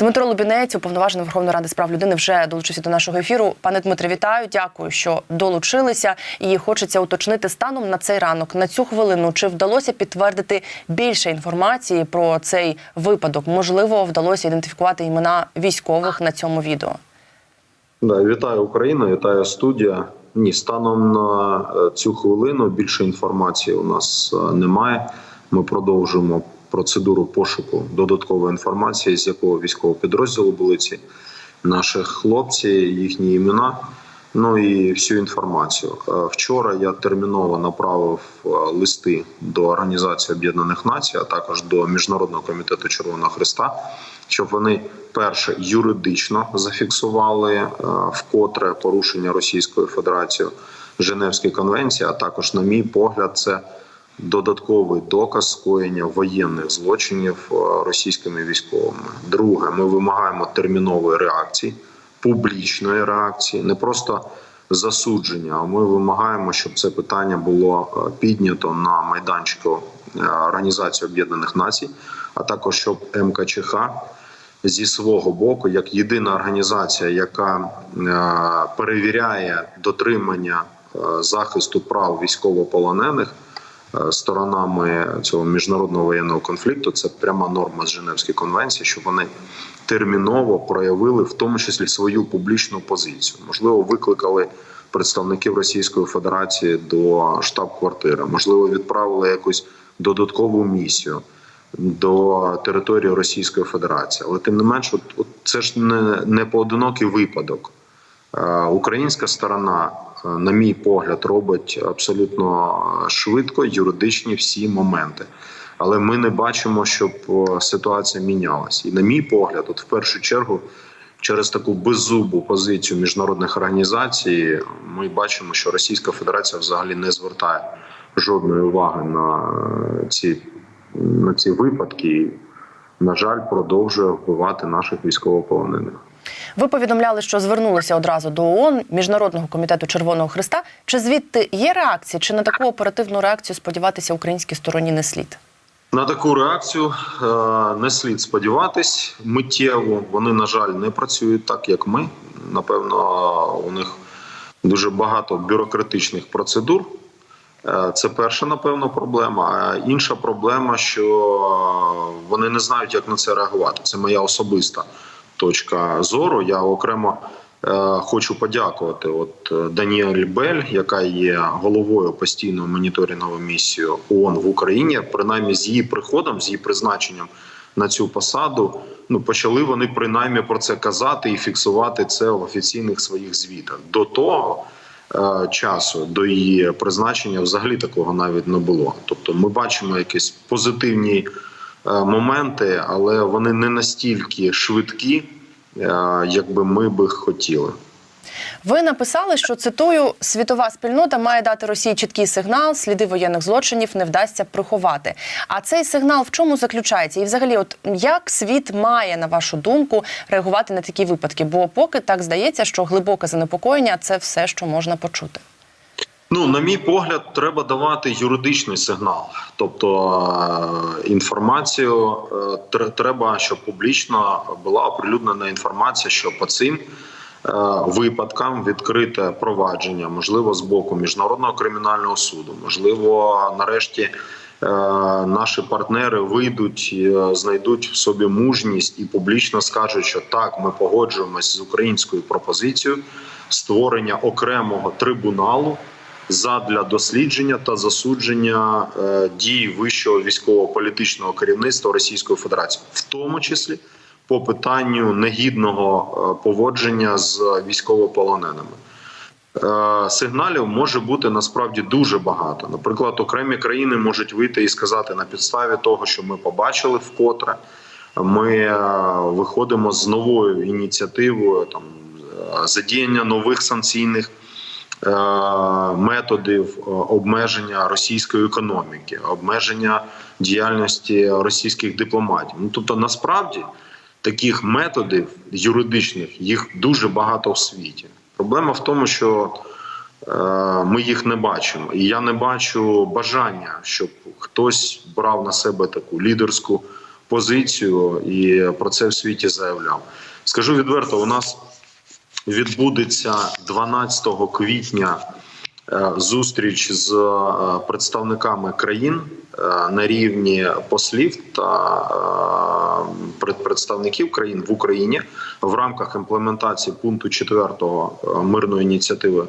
Дмитро Лубінець, уповноважений Верховної Ради з прав людини, вже долучився до нашого ефіру. Пане Дмитре, вітаю. Дякую, що долучилися. І хочеться уточнити станом на цей ранок, на цю хвилину, чи вдалося підтвердити більше інформації про цей випадок? Можливо, вдалося ідентифікувати імена військових на цьому відео. Да, вітаю Україна, вітаю студія. Ні, станом на е, цю хвилину більше інформації у нас е, немає. Ми продовжуємо процедуру пошуку додаткової інформації, з якого військового підрозділу були ці наші хлопці, їхні імена. Ну і всю інформацію. Е, Вчора я терміново направив е, листи до Організації Об'єднаних Націй, а також до Міжнародного комітету Червоного Христа, щоб вони перше юридично зафіксували е, вкотре порушення Російською Федерацією Женевської конвенції. А також, на мій погляд, це додатковий доказ скоєння воєнних злочинів е, російськими військовими. Друге, ми вимагаємо термінової реакції, публічної реакції, не просто засудження. А ми вимагаємо, щоб це питання було е, піднято на майданчику е, Організації Об'єднаних Націй, а також щоб МКЧХ зі свого боку, як єдина організація, яка перевіряє дотримання захисту прав військовополонених сторонами цього міжнародного воєнного конфлікту, це пряма норма з Женевської конвенції, щоб вони терміново проявили в тому числі свою публічну позицію. Можливо, викликали представників Російської Федерації до штаб-квартири, можливо, відправили якусь додаткову місію до території Російської Федерації. Але тим не менш, от, от це ж не, не поодинокий випадок. Е, Українська сторона, е, на мій погляд, робить абсолютно швидко юридичні всі моменти. Але ми не бачимо, щоб е, ситуація мінялась. І на мій погляд, от в першу чергу, через таку беззубу позицію міжнародних організацій, ми бачимо, що Російська Федерація взагалі не звертає жодної уваги на е, ці, на ці випадки. І, на жаль, продовжує вбивати наших військовополонених. Ви повідомляли, що звернулися одразу до ООН, Міжнародного комітету Червоного Христа. Чи звідти є реакція, чи на таку оперативну реакцію сподіватися українській стороні не слід? На таку реакцію е, не слід сподіватись миттєво. Вони, на жаль, не працюють так, як ми. Напевно, у них дуже багато бюрократичних процедур. Е, Це перша, напевно, проблема. А інша проблема, що вони не знають, як на це реагувати. Це моя особиста точка зору. Я окремо е, хочу подякувати. От е, Даніель Бель, яка є головою постійної моніторингової місії ООН в Україні, принаймні з її приходом, з її призначенням на цю посаду. Ну почали вони принаймні про це казати і фіксувати це в офіційних своїх звітах. До того е, часу, до її призначення, взагалі такого навіть не було. Тобто, ми бачимо якісь позитивні моменти, але вони не настільки швидкі, е, як би ми би хотіли. Ви написали, що цитую: світова спільнота має дати Росії чіткий сигнал, сліди воєнних злочинів не вдасться приховати. А цей сигнал в чому заключається? І, взагалі, от як світ має, на вашу думку, реагувати на такі випадки? Бо поки так здається, що глибоке занепокоєння це все, що можна почути. Ну, на мій погляд, треба давати юридичний сигнал. Тобто е, інформацію е, треба, щоб публічно була оприлюднена інформація, що по цим е, випадкам відкрите провадження, можливо, з боку міжнародного кримінального суду, можливо, нарешті. Наші партнери вийдуть, знайдуть в собі мужність і публічно скажуть, що так, ми погоджуємось з українською пропозицією створення окремого трибуналу задля дослідження та засудження е, дій вищого військово-політичного керівництва Російської Федерації, в тому числі по питанню негідного е, поводження з військовополоненими. Е, Сигналів може бути насправді дуже багато. Наприклад, окремі країни можуть вийти і сказати на підставі того, що ми побачили вкотре. Ми виходимо з новою ініціативою там задіяння нових санкційних методів е, обмеження російської економіки, обмеження діяльності російських дипломатів. Ну тобто, насправді таких методів юридичних їх дуже багато в світі. Проблема в тому, що е, ми їх не бачимо, і я не бачу бажання, щоб хтось брав на себе таку лідерську позицію і про це в світі заявляв. Скажу відверто, у нас відбудеться 12 квітня е, зустріч з е, представниками країн е, на рівні послів та представників країн в Україні в рамках імплементації пункту 4 мирної ініціативи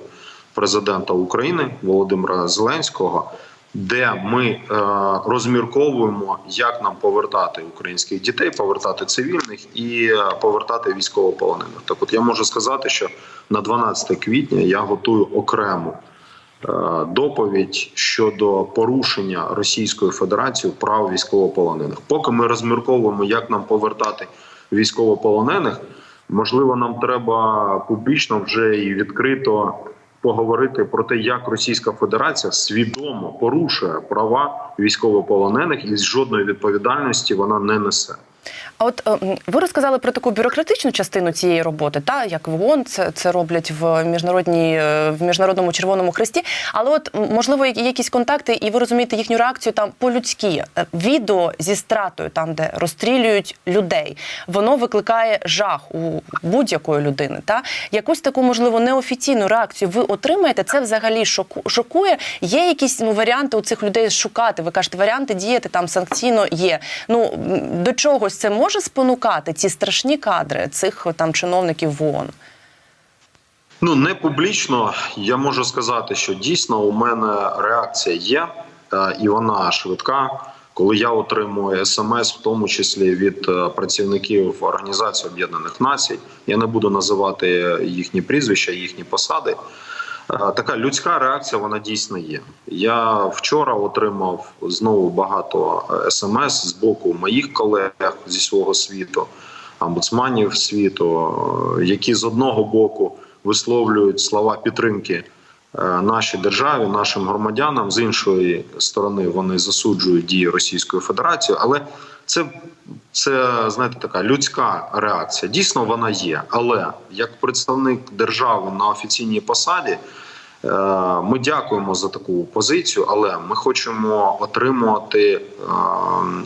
президента України Володимира Зеленського. Де ми е, розмірковуємо, як нам повертати українських дітей, повертати цивільних і е, повертати військовополонених. Так, от я можу сказати, що на 12 квітня я готую окрему е, доповідь щодо порушення Російською Федерацією прав військовополонених. Поки ми розмірковуємо, як нам повертати військовополонених, можливо, нам треба публічно вже і відкрито поговорити про те, як Російська Федерація свідомо порушує права військовополонених і з жодної відповідальності вона не несе. А от е, ви розказали про таку бюрократичну частину цієї роботи, та як в ООН це, це роблять в міжнародній е, в міжнародному червоному хресті. Але от можливо якісь контакти, і ви розумієте їхню реакцію там по-людськи. Е, Відео зі стратою, там де розстрілюють людей, воно викликає жах у будь-якої людини. Та якусь таку можливо неофіційну реакцію ви отримаєте. Це взагалі шоку шокує. Є якісь ну варіанти у цих людей шукати. Ви кажете, варіанти діяти там санкційно є. Ну до чогось це може спонукати ці страшні кадри цих там чиновників в ООН? Ну не публічно я можу сказати, що дійсно у мене реакція є, е, і вона швидка. Коли я отримую смс, в тому числі від е, працівників Організації Об'єднаних Націй, я не буду називати їхні прізвища, їхні посади. Е, Така людська реакція вона дійсно є. Я вчора отримав знову багато смс з боку моїх колег зі свого світу, омбудсманів світу, е, які з одного боку висловлюють слова підтримки е, нашій державі, нашим громадянам. З іншої сторони вони засуджують дії Російської Федерації, але це, це знаєте, така людська реакція. Дійсно, вона є. Але як представник держави на офіційній посаді. Е, Ми дякуємо за таку позицію, але ми хочемо отримувати е,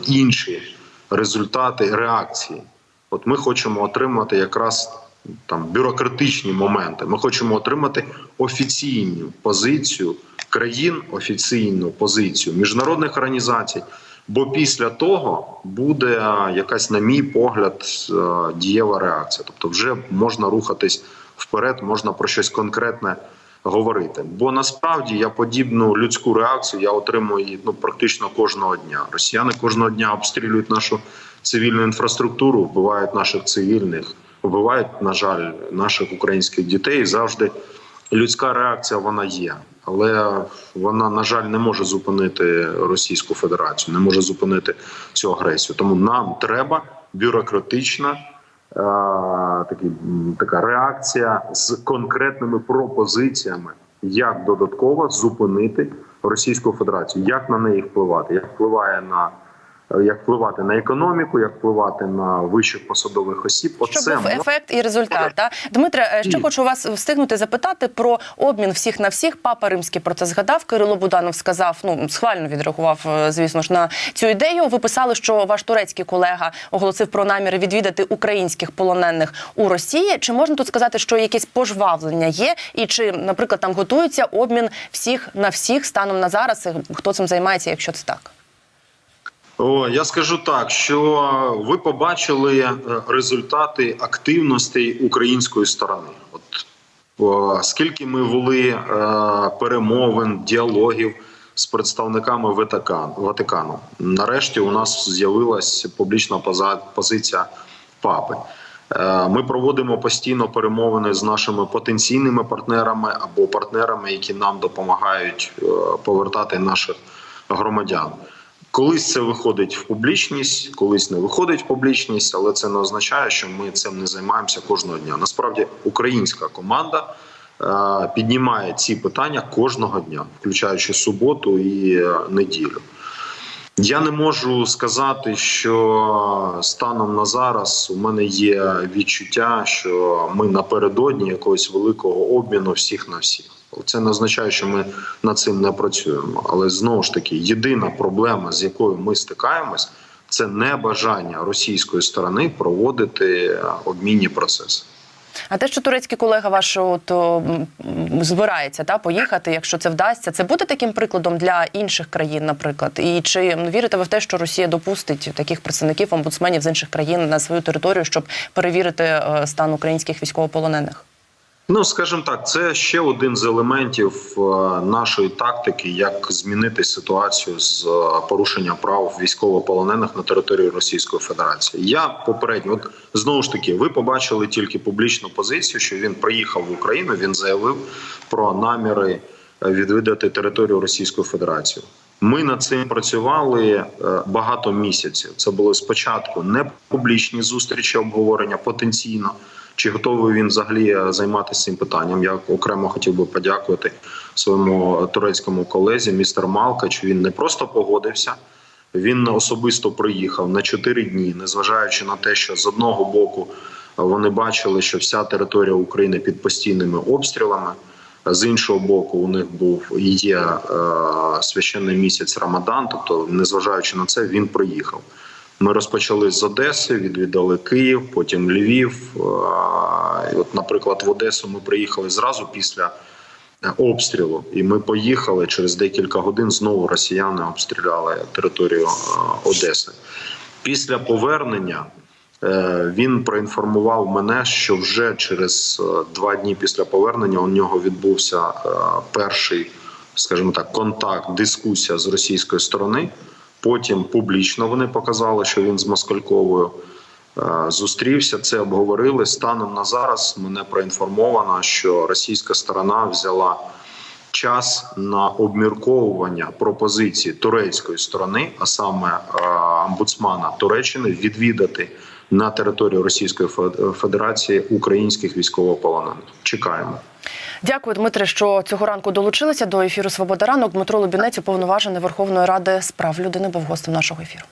інші результати реакції. От ми хочемо отримати якраз там бюрократичні моменти. Ми хочемо отримати офіційну позицію країн, офіційну позицію міжнародних організацій. Бо після того буде е, якась, на мій погляд, е, дієва реакція. Тобто, вже можна рухатись вперед, можна про щось конкретне говорити. Бо насправді я подібну людську реакцію я отримую ну практично кожного дня. Росіяни кожного дня обстрілюють нашу цивільну інфраструктуру, вбивають наших цивільних, вбивають, на жаль, наших українських дітей. Завжди людська реакція вона є. Але вона, на жаль, не може зупинити Російську Федерацію, не може зупинити цю агресію. Тому нам треба бюрократична е, такий, така реакція з конкретними пропозиціями, як додатково зупинити Російську Федерацію, як на неї впливати, як впливає на як впливати на економіку, як впливати на вищих посадових осіб. Щоб Оце був ефект і результат. Та? Дмитре, е, ще хочу вас встигнути запитати про обмін всіх на всіх. Папа Римський про це згадав. Кирило Буданов сказав, ну схвально відреагував, е, звісно ж, на цю ідею. Ви писали, що ваш турецький колега оголосив про наміри відвідати українських полонених у Росії. Чи можна тут сказати, що якесь пожвавлення є, і чи, наприклад, там готується обмін всіх на всіх станом на зараз? І Хто цим займається, якщо це так? О, я скажу так, що ви побачили е, результати активностей української сторони. От о, скільки ми вели е, перемовин, діалогів з представниками Ватикан- Ватикану. Нарешті у нас з'явилась публічна позиція папи. Е, Ми проводимо постійно перемовини з нашими потенційними партнерами або партнерами, які нам допомагають е, повертати наших громадян. Колись це виходить в публічність, колись не виходить в публічність, але це не означає, що ми цим не займаємося кожного дня. Насправді, українська команда е, піднімає ці питання кожного дня, включаючи суботу і е, неділю. Я не можу сказати, що станом на зараз у мене є відчуття, що ми напередодні якогось великого обміну всіх на всіх. Це не означає, що ми над цим не працюємо. Але знову ж таки, єдина проблема, з якою ми стикаємось, Це небажання російської сторони проводити обмінні процеси. А те, що турецький колега ваш от, збирається та поїхати, якщо це вдасться, це буде таким прикладом для інших країн, наприклад. І чи вірите ви в те, що Росія допустить таких представників омбудсменів з інших країн на свою територію, щоб перевірити е, стан українських військовополонених? Ну, скажімо так, це ще один з елементів е, нашої тактики, як змінити ситуацію з е, порушення прав військовополонених на території Російської Федерації. Я попередньо, от знову ж таки, ви побачили тільки публічну позицію, що він приїхав в Україну. Він заявив про наміри е, відвідати територію Російської Федерації. Ми над цим працювали багато місяців. Це були спочатку не публічні зустрічі, обговорення потенційно. Чи готовий він взагалі е, займатися цим питанням? Я окремо хотів би подякувати своєму турецькому колезі, містер Малкач. Він не просто погодився, він особисто приїхав на 4 дні, незважаючи на те, що з одного боку е, вони бачили, що вся територія України під постійними обстрілами. З іншого боку, у них був і є е, священний місяць Рамадан. Тобто, незважаючи на це, він приїхав. Ми розпочали з Одеси, відвідали Київ, потім Львів. От, наприклад, в Одесу ми приїхали зразу після е, обстрілу, і ми поїхали через декілька годин. Знову росіяни обстріляли територію е, Одеси. Після повернення е, він проінформував мене, що вже через два дні після повернення у нього відбувся перший, скажімо так, контакт, дискусія з російської сторони. Потім публічно вони показали, що він з Москальковою е, зустрівся. Це обговорили. Станом на зараз мене проінформовано, що російська сторона взяла час на обмірковування пропозиції турецької сторони, а саме е, омбудсмана Туреччини, відвідати на територію Російської Фе- Федерації українських військовополонених. Чекаємо. Дякую, Дмитре, що цього ранку долучилися до ефіру Свобода ранок. Дмитро Лубінець, уповноважений Верховної Ради з прав людини, був гостем нашого ефіру.